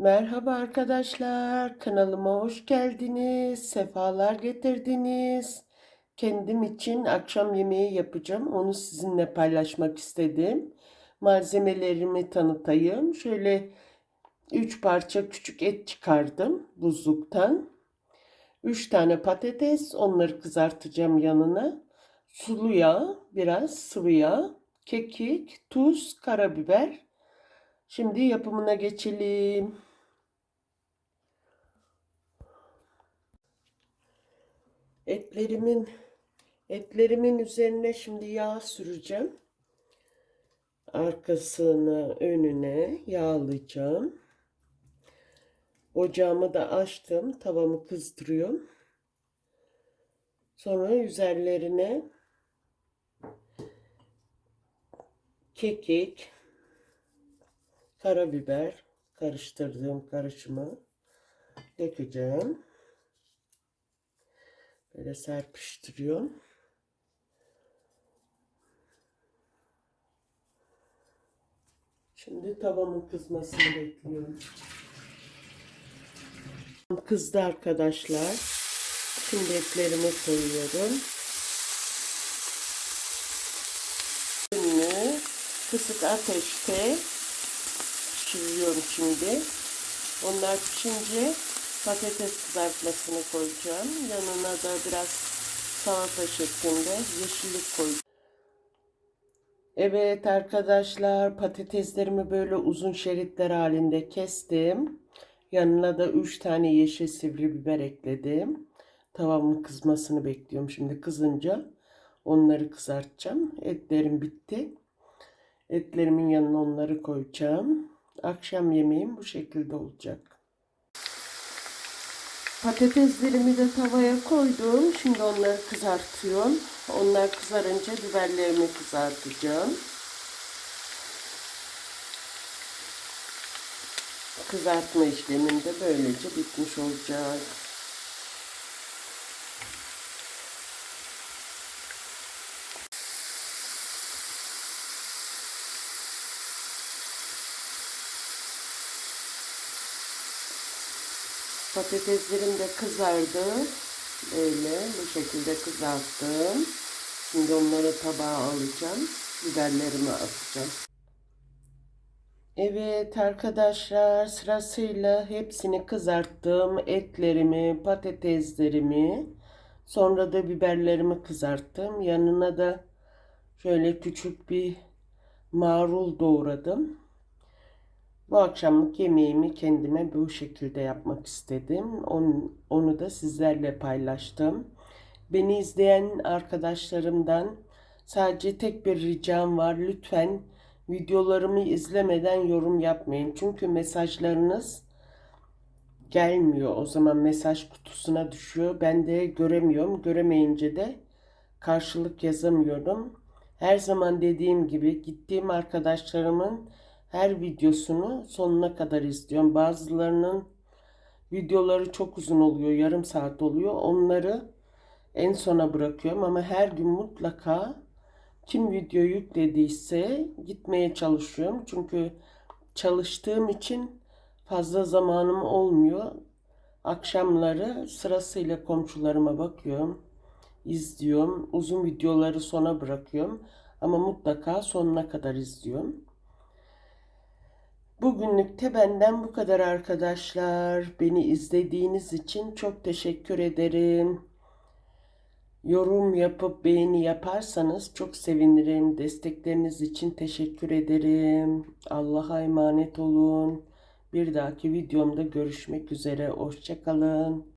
Merhaba arkadaşlar, kanalıma hoş geldiniz, sefalar getirdiniz. Kendim için akşam yemeği yapacağım, onu sizinle paylaşmak istedim. Malzemelerimi tanıtayım. Şöyle 3 parça küçük et çıkardım buzluktan. 3 tane patates, onları kızartacağım yanına. Sulu yağ, biraz sıvı yağ, kekik, tuz, karabiber. Şimdi yapımına geçelim. Etlerimin etlerimin üzerine şimdi yağ süreceğim. Arkasına, önüne yağlayacağım. Ocağımı da açtım. Tavamı kızdırıyorum. Sonra üzerlerine kekik, karabiber karıştırdığım karışımı dökeceğim. Böyle serpiştiriyorum. Şimdi tavamın kızmasını bekliyorum. Kızdı arkadaşlar. Şimdi etlerimi koyuyorum. Ünlü kısık ateşte pişiriyorum şimdi. Onlar pişince patates kızartmasını koyacağım. Yanına da biraz salata şeklinde yeşillik koyacağım. Evet arkadaşlar patateslerimi böyle uzun şeritler halinde kestim. Yanına da 3 tane yeşil sivri biber ekledim. Tavamın kızmasını bekliyorum. Şimdi kızınca onları kızartacağım. Etlerim bitti. Etlerimin yanına onları koyacağım. Akşam yemeğim bu şekilde olacak. Patateslerimi de tavaya koydum. Şimdi onları kızartıyorum. Onlar kızarınca biberlerimi kızartacağım. Kızartma işlemim de böylece bitmiş olacak. Patateslerim de kızardı. Böyle bu şekilde kızarttım. Şimdi onları tabağa alacağım. Biberlerimi atacağım. Evet arkadaşlar sırasıyla hepsini kızarttım. Etlerimi, patateslerimi, sonra da biberlerimi kızarttım. Yanına da şöyle küçük bir marul doğradım. Bu akşamlık yemeğimi kendime bu şekilde yapmak istedim. Onu, onu da sizlerle paylaştım. Beni izleyen arkadaşlarımdan sadece tek bir ricam var. Lütfen videolarımı izlemeden yorum yapmayın. Çünkü mesajlarınız gelmiyor. O zaman mesaj kutusuna düşüyor. Ben de göremiyorum. Göremeyince de karşılık yazamıyorum. Her zaman dediğim gibi gittiğim arkadaşlarımın her videosunu sonuna kadar izliyorum. Bazılarının videoları çok uzun oluyor, yarım saat oluyor. Onları en sona bırakıyorum ama her gün mutlaka kim video yüklediyse gitmeye çalışıyorum. Çünkü çalıştığım için fazla zamanım olmuyor. Akşamları sırasıyla komşularıma bakıyorum, izliyorum. Uzun videoları sona bırakıyorum ama mutlaka sonuna kadar izliyorum. Bugünlük de benden bu kadar arkadaşlar. Beni izlediğiniz için çok teşekkür ederim. Yorum yapıp beğeni yaparsanız çok sevinirim. Destekleriniz için teşekkür ederim. Allah'a emanet olun. Bir dahaki videomda görüşmek üzere. Hoşçakalın.